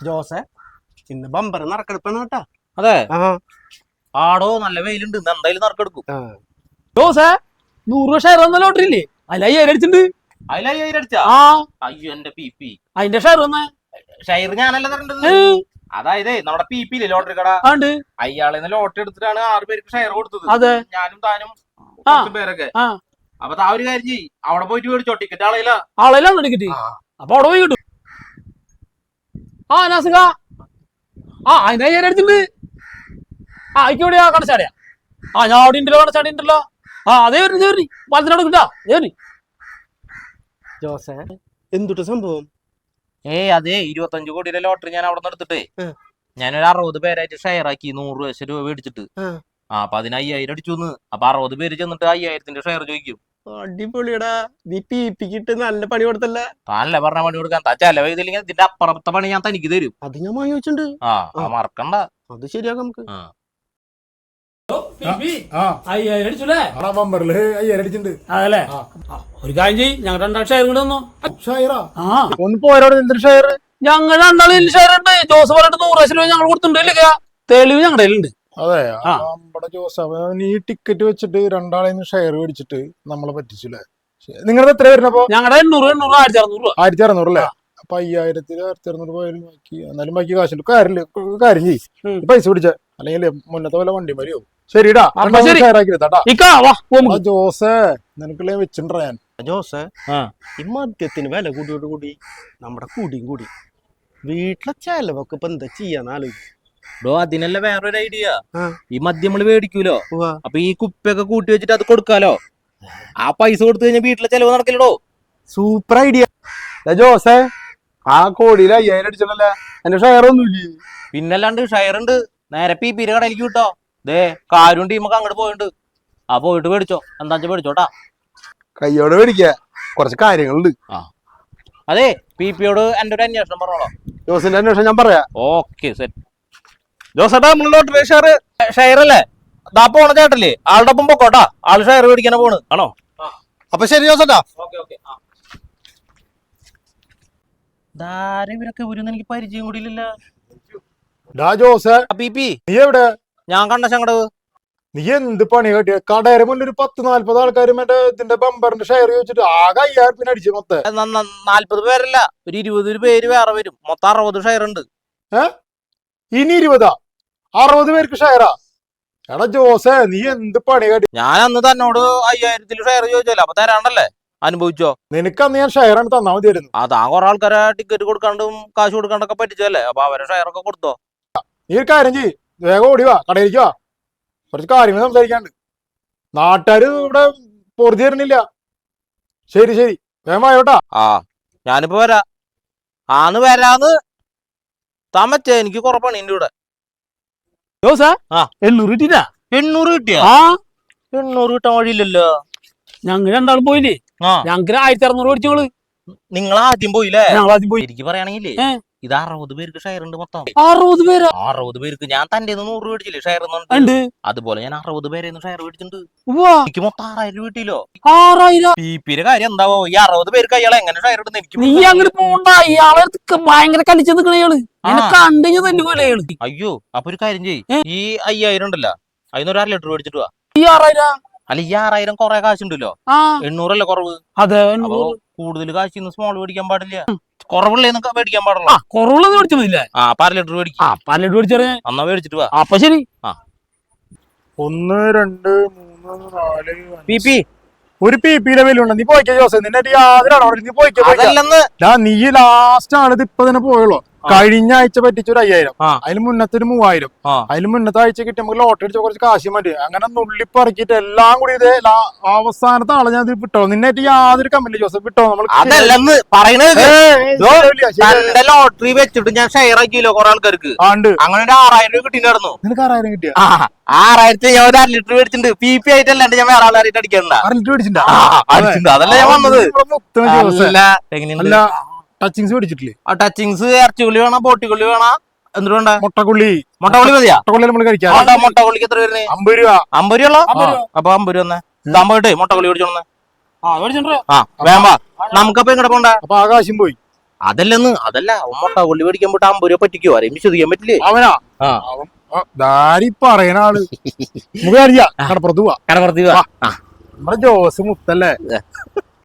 Jose ഇന്ന് bumper നറക്കെടുപ്പാണ് കേട്ടാ. അതെ. ആടോ നല്ല വെയിലുണ്ട്. ഇന്ന് എന്തായാലും നറുക്കെടുക്കും. ആ. ജോസേ നൂറ് രൂപ ഷെയർ വന്ന ലോട്ടറി ഇല്ലേ? അതിൽ അയ്യായിരം അടിച്ചിട്ടുണ്ട്. അടിച്ചാ? ആ. അയ്യോ എന്റെ പി പി അതിന്റെ ഷെയർ വന്നേ. ഷെയർ ഞാനല്ല തരേണ്ടത്? അതായത് നമ്മുടെ പി പി ഇല്ലേ ലോട്ടറി കട? ആണ്ട്. അയാളെ ലോട്ടറി എടുത്തിട്ടാണ് ആറ് പേർക്ക് ഷെയർ കൊടുത്തത്. അതെ. ഞാനും താനും പേരൊക്കെ. ആ. അപ്പൊ താ ഒരു കാര്യം ചെയ്യ്. അവിടെ പോയിട്ട് മേടിച്ചോ ടിക്കറ്റ് ആളെയില്ല ആളെല്ലാം ടിക്കറ്റ് അപ്പൊ അവിടെ പോയി കിട്ടും. ആ നാസിക ആ അതിനാ ഞാൻ ആ അയക്കോടിയാ കടച്ചാടിയാ ആ ഞാൻ അവിടെ ഉണ്ടല്ലോ കടച്ചാടി ഉണ്ടല്ലോ. ആ അതേ വരും അതേ വരും. പാലത്തിനോട് കിട്ടാ. ജോസെ എന്തുട്ട് സംഭവം? ഏയ് അതെ ഇരുപത്തഞ്ച് കോടിയുടെ ലോട്ടറി ഞാൻ അവിടെ നിന്ന് എടുത്തിട്ടേ. ഞാനൊരു അറുപത് പേരായിട്ട് ഷെയർ ആക്കി നൂറ് ലക്ഷം രൂപ മേടിച്ചിട്ട്. ആ അപ്പൊ അതിന് അയ്യായിരം അടിച്ചു അപ്പൊ അറുപത് പേര് ചെന്നിട്ട് അയ്യായിരത്തിന്റെ ഷെയർ ചോദിക്കും. അടിപൊളിയടാ. നീ നല്ല പണി കൊടുത്തല്ലേ? താനല്ലേ പറഞ്ഞ പണി കൊടുക്കാൻ. താ ചെലവ് ചെയ്തില്ലെങ്കിൽ ഇതിന്റെ അപ്പുറത്തെ പണി ഞാൻ തനിക്ക് തരും. അത് ഞാൻ വാങ്ങി വെച്ചിട്ടുണ്ട്. ആ ആ, മറക്കണ്ട. അത് ശരിയാക്കാം നമുക്ക്. ആ. അയ്യായിരം അടിച്ചല്ലേ? ആ ബമ്പറിൽ അയ്യായിരം അടിച്ചിട്ടുണ്ട്. അതല്ലേ? ആ. ഒരു കാര്യം ചെയ്യ്. ഞങ്ങൾ രണ്ടാം ഷെയർ കൂടെ തന്നോ. ഷെയറാ? ആ. ഒന്ന് പോരോട് എന്തൊരു ഷെയർ ഞങ്ങൾ രണ്ടാളും ഷെയർ ഉണ്ട് ജോസ് പറഞ്ഞിട്ട് നൂറ് ലക്ഷം രൂപ ഞങ്ങൾ കൊടുത്തിട്ടുണ്ട് ഇല്ല തെളിവ് ഞങ്ങളുടെ കയ്യിലുണ്ട്. അതെ. നമ്മുടെ ജോസഫ് ഈ ടിക്കറ്റ് വെച്ചിട്ട് രണ്ടാളെ ഷെയർ മേടിച്ചിട്ട് നമ്മളെ പറ്റിച്ചില്ലേ? നിങ്ങളുടെ എത്ര വരുന്നപ്പോ ഞങ്ങളുടെ എണ്ണൂറ് എണ്ണൂറ് ആയിരത്തി അറുന്നൂറ് രൂപ. ആയിരത്തി അറുന്നൂറ് അല്ലേ അപ്പൊ അയ്യായിരത്തിൽ ആയിരത്തി അറുന്നൂറ് പോയാലും ബാക്കി. എന്നാലും ബാക്കി കാശില്ല. കാര്യമില്ല കാര്യം ചെയ്യ്. പൈസ പിടിച്ച. അല്ലെങ്കിൽ മുന്നത്തെ പോലെ വണ്ടി മരിയോ ശരിടാ. ജോസേ നിനക്കുള്ള വെച്ചിട്ടുണ്ടാ ഞാൻ. ജോസേ. ഈ മദ്യത്തിന് വില കൂടിയോട് കൂടി നമ്മുടെ കൂടിയും കൂടി. വീട്ടിലെ ചെലവൊക്കെ ഇപ്പൊ എന്താ ചെയ്യാന്ന് ആലോചിക്കും. ഡോ അതിനല്ല വേറൊരു ഐഡിയ ഈ മദ്യം നമ്മൾ മേടിക്കൂലോ. അപ്പൊ ഈ കുപ്പിയൊക്കെ കൂട്ടി വെച്ചിട്ട് അത് കൊടുക്കാലോ? ആ പൈസ കൊടുത്തു കഴിഞ്ഞാൽ വീട്ടിലെ ചെലവ് നടക്കില്ലടോ. സൂപ്പർ ഐഡിയ ജോസേ ആ കോടിയിൽ അയ്യായിരം അടിച്ചല്ലേ എന്റെ ഷെയർ ഒന്നുമില്ലേ പിന്നല്ലാണ്ട് ഷെയർ ഉണ്ട്. നേരെ പി പിര കടയിലേക്ക് കിട്ടോ ദേ കാരും ടീമൊക്കെ അങ്ങോട്ട് പോയിട്ടുണ്ട് ആ പോയിട്ട് മേടിച്ചോ. എന്താ മേടിച്ചോട്ടാ. കയ്യോടെ മേടിക്ക. കുറച്ച് കാര്യങ്ങളുണ്ട്. അതെ പി പിയോട് എന്റെ ഒരു അന്വേഷണം പറഞ്ഞോളോ. ജോസിന്റെ അന്വേഷണം ഞാൻ പറയാ. ഓക്കെ സെറ്റ് ജോസേട്ടാ നമ്മൾ ലോട്ടറി ഷെയർ ഷെയർ അല്ലേ? ദാ പോണ ചേട്ടല്ലേ ആളുടെ ഒപ്പം പൊക്കോട്ടാ ആൾ ഷെയർ മേടിക്കാനാ പോണ്. ആണോ? അപ്പൊ ശരി ജോസേട്ടാ. ഇവരൊക്കെ എനിക്ക് പരിചയം നീ എവിടെ? ഞാൻ കണ്ട ശങ്കടവ്. നീ എന്ത് പണി കേട്ടിയ? കടയുടെ മുന്നിൽ ഒരു പത്ത് നാല്പത് ആൾക്കാർ മറ്റേ ഇതിന്റെ ബമ്പറിന്റെ ഷെയർ ചോദിച്ചിട്ട് ആകെ അയ്യായിരം പിന്നെ അടിച്ചു മൊത്തം. നാല്പത് പേരല്ല. ഒരു ഇരുപത് പേര് വേറെ വരും. മൊത്തം അറുപത് ഷെയർ ഉണ്ട് ഇനി ഇരുപതാ? അറുപത് പേർക്ക് ഷെയറാ എടാ ജോസേ നീ എന്ത് പണി കാട്ടി ഞാൻ അന്ന് തന്നോട് അയ്യായിരത്തിൽ ഷെയർ ചോദിച്ചല്ലോ. അപ്പൊ തരാണ്ടല്ലേ? അനുഭവിച്ചോ? നിനക്ക് അന്ന് ഞാൻ ഷെയർ ആണ് തന്നാ മതിയായിരുന്നു. ആ താൻ കുറെ ആൾക്കാരെ ടിക്കറ്റ് കൊടുക്കാണ്ടും കാശ് കൊടുക്കാണ്ടൊക്കെ പറ്റിച്ചല്ലേ അപ്പൊ അവരെ ഷെയർ ഒക്കെ കൊടുത്തോ? നീ ഒരു കാര്യം ചെയ്യ്. വേഗം ഓടി വാ കടയിലേക്ക് വാ. കുറച്ച് കാര്യങ്ങൾ സംസാരിക്കാണ്ട്. നാട്ടുകാര് ഇവിടെ പൊറുതി തരുന്നില്ല. ശരി ശരി. വേഗം വായോട്ടാ ആ ഞാനിപ്പോ വരാ. ആന്ന് വരാന്ന് താൻ എനിക്ക് കുറെ പണിയുണ്ട് ഇവിടെ. എണ്ണൂറ് കിട്ടിട്ടാ എണ്ണൂറ് കിട്ടിയ? ആ. എണ്ണൂറ് കിട്ടാൻ വഴിയില്ലല്ലോ. ഞങ്ങൾ രണ്ടാളും പോയില്ലേ? ഞങ്ങൾ ഞങ്ങൾക്ക് ആയിരത്തി അറുന്നൂറ് മേടിച്ചോൾ നിങ്ങൾ ആദ്യം പോയില്ലേ? ഞങ്ങൾ ആദ്യം പോയി എനിക്ക് പറയുകയാണെങ്കിലേ. ഇത് അറുപത് പേർക്ക് ഷെയർ ഉണ്ട് മൊത്തം. അറുപത് പേര്? അറുപത് പേർക്ക് ഞാൻ തന്റെ നൂറ് മേടിച്ചില്ലേ ഷെയർ ഉണ്ട്. അതുപോലെ ഞാൻ അറുപത് പേരെ ഷെയർ മേടിച്ചിട്ടുണ്ട്. എനിക്ക് മൊത്തം ആറായിരം രൂപ കിട്ടിയില്ലോ. ആറായിരം. പി പിയുടെ കാര്യം എന്താവോ? ഈ അറുപത് പേർക്ക് അയാൾ എങ്ങനെ ഷെയർ ഇടുന്ന? എനിക്ക് നീ അങ്ങനെ പോണ്ട. ഇയാളെ ഭയങ്കര കളിച്ചു നിക്കണ ഇയാൾ. എന്നെ പോലെ കണ്ടു അയാൾ അയ്യോ അപ്പൊ ഒരു കാര്യം ചെയ്യ്? ഈ അയ്യായിരം ഉണ്ടല്ലോ. അതിനൊരു അര ലിറ്റർ മേടിച്ചിട്ട് വാ. ഈ ആറായിരം. അല്ല ഈ ആറായിരം കുറെ കാശുണ്ടല്ലോ എണ്ണൂറല്ലേ കുറവ്? അതെ. കൂടുതൽ കാശ് ഇന്ന് സ്മോൾ മേടിക്കാൻ പാടില്ല. കുറവുള്ളതൊക്കെ മേടിക്കാൻ പാടുള്ളൂ. ആ കുറവുള്ളത് ആ ലിറ്റർ മേടിക്കും. ആ മേടിച്ചറിയാ. മേടിച്ചിട്ട് വാ. അപ്പൊ ശരി. ഒന്ന് രണ്ട് മൂന്ന് നാല്. P P. ഒരു പി പിയിലെ വിലുണ്ട് നീ പോയിക്കോ ജോസ്. നിന്നെ യാതൊരാണോ നീ പോയിക്കോ നീ ലാസ്റ്റ് ആണ് ഇത് ഇപ്പൊ തന്നെ പോയുള്ളൂ. ആ. കഴിഞ്ഞ ആഴ്ച പറ്റിച്ച ഒരു അയ്യായിരം. അതിന് മുന്നത്തെ ഒരു മൂവായിരം. അതിന് മുന്നത്തെ ആഴ്ച കിട്ടി നമുക്ക് ലോട്ടറി അടിച്ച കുറച്ച് കാശ് മതി. അങ്ങനെ നുള്ളിപ്പറക്കിട്ട് എല്ലാം കൂടി ഇത് അവസാനത്തെ ആളെ ഞാൻ വിട്ടോ. നിന്നായിട്ട് യാതൊരു കമ്പനി ജോസഫ് വിട്ടോ? നമ്മൾ അതല്ലെന്ന് പറയണത് ദോ, ലോട്ടറി വെച്ചിട്ട് ഞാൻ ഷെയർ ആക്കിയല്ലോ കുറെ ആൾക്കാർക്ക്? ആണ്ട് അങ്ങനെ ഒരു ആറായിരം രൂപ കിട്ടിണ്ടായിരുന്നു നിനക്ക് ആറായിരം കിട്ടിയ? ആ ആറായിരത്തി ഞാൻ ഒരു അര ലിറ്റർ മേടിച്ചിട്ടുണ്ട് പി പി ആയിട്ടല്ലാണ്ട് ഞാൻ വേറെ ആളായിട്ട് അടിക്കണ്ട അര ലിറ്റർ മേടിച്ചിട്ടുണ്ട് അതല്ല ഞാൻ വന്നത്. ടച്ചിങ്സ് മേടിച്ചിട്ടില്ലേ? ആ ടച്ചിങ്സ് ഇറച്ചിക്കുള്ളി വേണം? പൊട്ടിക്കുള്ളി വേണം? എന്തിനു വേണ്ട മുട്ടക്കുള്ളി. മുട്ടക്കുള്ളി മതിയാ? മുട്ടക്കുള്ളി നമ്മൾ കഴിക്കാം. മുട്ടക്കുള്ളിക്ക് എത്ര വരുന്നേ അമ്പത് രൂപ. അമ്പത് രൂപ. അപ്പൊ അമ്പത് രൂപ താമ്പോട്ടെ മുട്ടക്കുള്ളി മേടിച്ചോണ്ട് ആ വേമ്പാ നമുക്കപ്പൊ ഇങ്ങടെ പോണ്ട? അപ്പൊ ആകാശം പോയി. അതല്ലെന്ന് അതല്ല മുട്ട കൊള്ളി മേടിക്കാൻ പോയിട്ട് അമ്പത് രൂപ പറ്റിക്കോ? ആരെയും വിശ്വസിക്കാൻ പറ്റില്ലേ? അവനാ? ദാരി പറയണ ആൾ. നമുക്ക് കടപ്പുറത്ത് പോവാ. കടപ്പുറത്ത് നമ്മുടെ ജോസ് മുത്തല്ലേ?